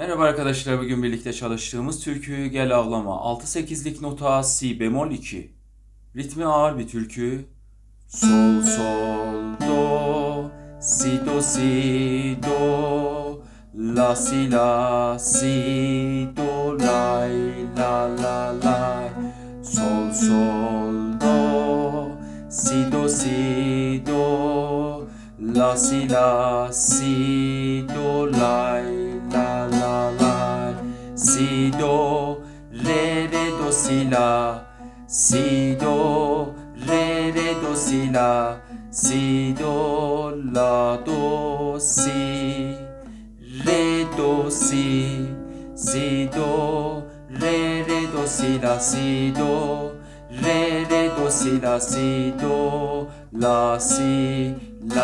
Merhaba arkadaşlar bugün birlikte çalıştığımız türkü Gel Ağlama. 6-8'lik nota Si bemol 2 Ritmi ağır bir türkü. Sol sol do Si do si do. La si la si do lay la la lay Sol sol do Si do si do. La si la si do lay. la la la Si do re re do si la Si do re re do si la Si do la do si Re do si Si do re re do si la Si do re re do si la Si do la si la